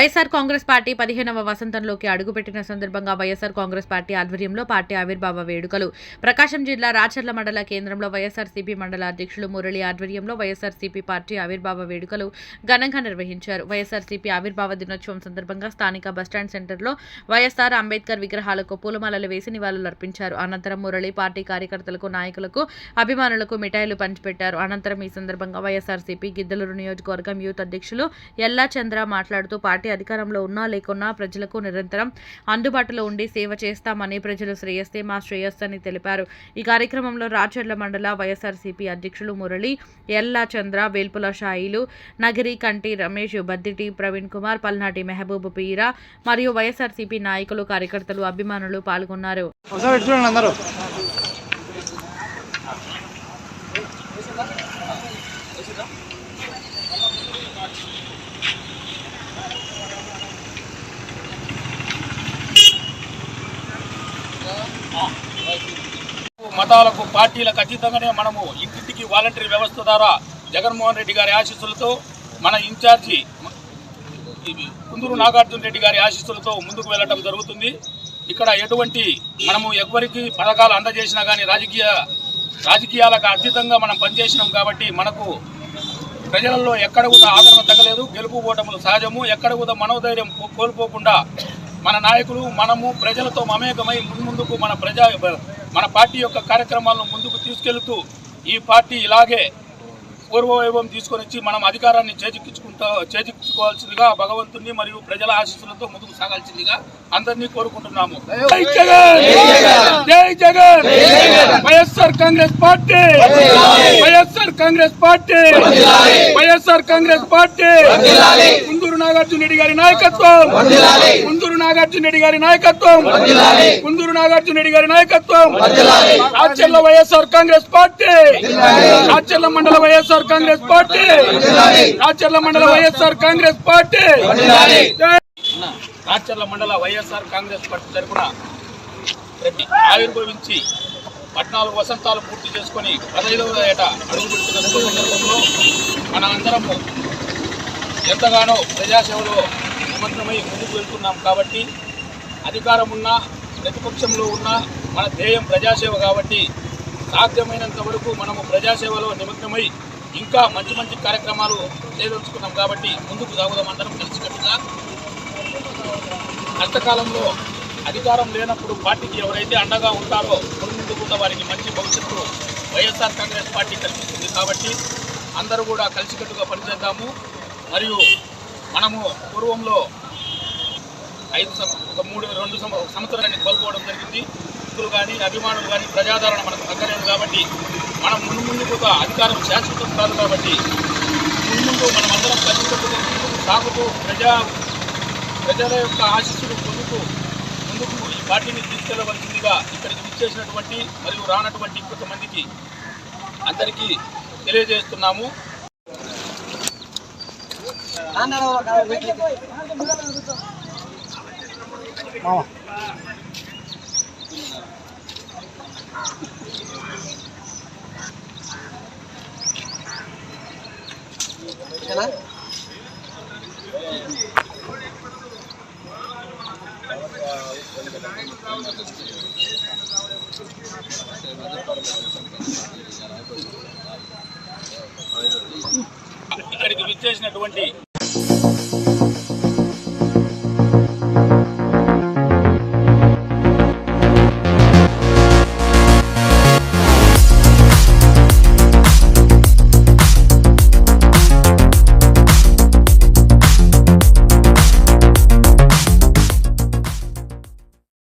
YSR Congress party పదిహేనవ వసంతంలోకి అడుగుపెట్టిన సందర్భంగా వైఎస్ఆర్ కాంగ్రెస్ పార్టీ ఆధ్వర్యంలో పార్టీ ఆవిర్భావ వేడుకలు. ప్రకాశం జిల్లా రాచర్ల మండల కేంద్రంలో వైఎస్ఆర్సీపీ మండల అధ్యక్షులు మురళి ఆధ్వర్యంలో వైఎస్ఆర్సీపీ పార్టీ ఆవిర్భావ వేడుకలు ఘనంగా నిర్వహించారు. వైఎస్ఆర్సీపీ ఆవిర్భావ దినోత్సవం సందర్భంగా స్థానిక బస్టాండ్ సెంటర్లో వైఎస్ఆర్ అంబేద్కర్ విగ్రహాలకు పూలమాలలు వేసి నివాళులర్పించారు అనంతరం మురళి పార్టీ కార్యకర్తలకు నాయకులకు అభిమానులకు మిఠాయిలు పంచిపెట్టారు. అనంతరం ఈ సందర్భంగా వైఎస్ఆర్సీపీ గిద్దలూరు నియోజకవర్గం యూత్ అధ్యక్షులు ఎల్లా చంద్ర మాట్లాడుతూ పార్టీ అధికారంలో ఉన్నా లేకున్నా ప్రజలకు నిరంతరం అందుబాటులో ఉండి సేవ చేస్తామని ప్రజలు శ్రేయస్తే మా శ్రేయస్సు అని తెలిపారు. ఈ కార్యక్రమంలో రాచర్ల మండల వైఎస్ఆర్సీపీ అధ్యక్షులు మురళి ఎల్లా చంద్ర వేల్పుల షాయిలు నగిరి కంటి రమేష్ బద్దిటి ప్రవీణ్ కుమార్ పల్నాటి మెహబూబ్ పీరా మరియు వైఎస్ఆర్సీపీ నాయకులు కార్యకర్తలు అభిమానులు పాల్గొన్నారు. మతాలకు పార్టీలకు అతీతంగానే మనము ఇంటింటికి వాలంటరీ వ్యవస్థ ద్వారా జగన్మోహన్ రెడ్డి గారి ఆశీస్సులతో మన ఇన్ఛార్జి కుందూరు నాగార్జున రెడ్డి గారి ఆశీస్సులతో ముందుకు వెళ్ళడం జరుగుతుంది. ఇక్కడ ఎటువంటి మనము ఎవరికి పథకాలు అందజేసినా కానీ రాజకీయ రాజకీయాలకు అతీతంగా మనం పనిచేసినాం కాబట్టి మనకు ప్రజలలో ఎక్కడ కూడా ఆదరణ తగ్గలేదు. గెలుపు ఓటములు సహజము. ఎక్కడ కూడా మనోధైర్యం కోల్పోకుండా మన నాయకులు మనము ప్రజలతో మమేకమై ముందుకు మన ప్రజా మన పార్టీ యొక్క కార్యక్రమాలను ముందుకు తీసుకెళ్తూ ఈ పార్టీ ఇలాగే పూర్వవైభవం తీసుకొని వచ్చి మనం అధికారాన్ని చేజిక్కించుకుంటా చేజిక్కించుకోవాల్సిందిగా భగవంతుని మరియు ప్రజల ఆశీస్సులతో ముందుకు సాగాల్సిందిగా అందరినీ కోరుకుంటున్నాము. జై Jagan! YSR Congress Party! YSR Congress Party! YSR Congress Party! Nagarjuna Reddy గారి నాయకత్వం. కుందూరు నాగార్జున రెడ్డి గారి నాయకత్వం. కుందూరు నాగార్జున రెడ్డి గారి నాయకత్వం. Racharla YSR Congress Party. Racharla మండల వైఎస్ఆర్ కాంగ్రెస్ పార్టీ. రాచర్ల మండల వైఎస్ఆర్ కాంగ్రెస్ పార్టీ. రాచర్ల మండల వైఎస్ఆర్ కాంగ్రెస్ పార్టీ తరఫున ఆవిర్భవించి పద్నాలుగు వసంతాలు పూర్తి చేసుకొని పదహైదవ ఏట అడుగు పెడుతున్న సందర్భంలో మన అందరము ఎంతగానో ప్రజాసేవలో నిమగ్నమై ముందుకు వెళ్తున్నాం కాబట్టి అధికారం ఉన్నా ప్రతిపక్షంలో ఉన్నా మన ధ్యేయం ప్రజాసేవ కాబట్టి సాధ్యమైనంత వరకు మనము ప్రజాసేవలో నిమగ్నమై ఇంకా మంచి మంచి కార్యక్రమాలు చేయదలుచుకున్నాం కాబట్టి ముందుకు సాగుదాం అందరం కలిసికట్టుగా. కష్టకాలంలో అధికారం లేనప్పుడు పార్టీకి ఎవరైతే అండగా ఉంటారో ముందు కూడా వారికి మంచి భవిష్యత్తు వైఎస్ఆర్ కాంగ్రెస్ పార్టీ కల్పిస్తుంది కాబట్టి అందరూ కూడా కలిసికట్టుగా పనిచేద్దాము. మరియు మనము పూర్వంలో ఐదు ఒక మూడు రెండు సంవత్సరాన్ని కోల్పోవడం జరిగింది. భక్తులు కానీ అభిమానులు కానీ ప్రజాదరణ మనకు తగ్గలేదు కాబట్టి మనం ముందు ముందు కూడా అధికారం శాశ్వతం కాదు కాబట్టి ముందు ముందు మనమందరం అందరం సాగుతూ ప్రజా ప్రజల యొక్క ఆశీస్సులు పొందుతూ ముందుకు ఈ పార్టీని తీసుకెళ్ళవలసిందిగా ఇక్కడికి విచ్చేసినటువంటి మరియు రానటువంటి కొంతమందికి అందరికీ తెలియజేస్తున్నాము. మామ ఇక్కడికి విచ్చేసినటువంటి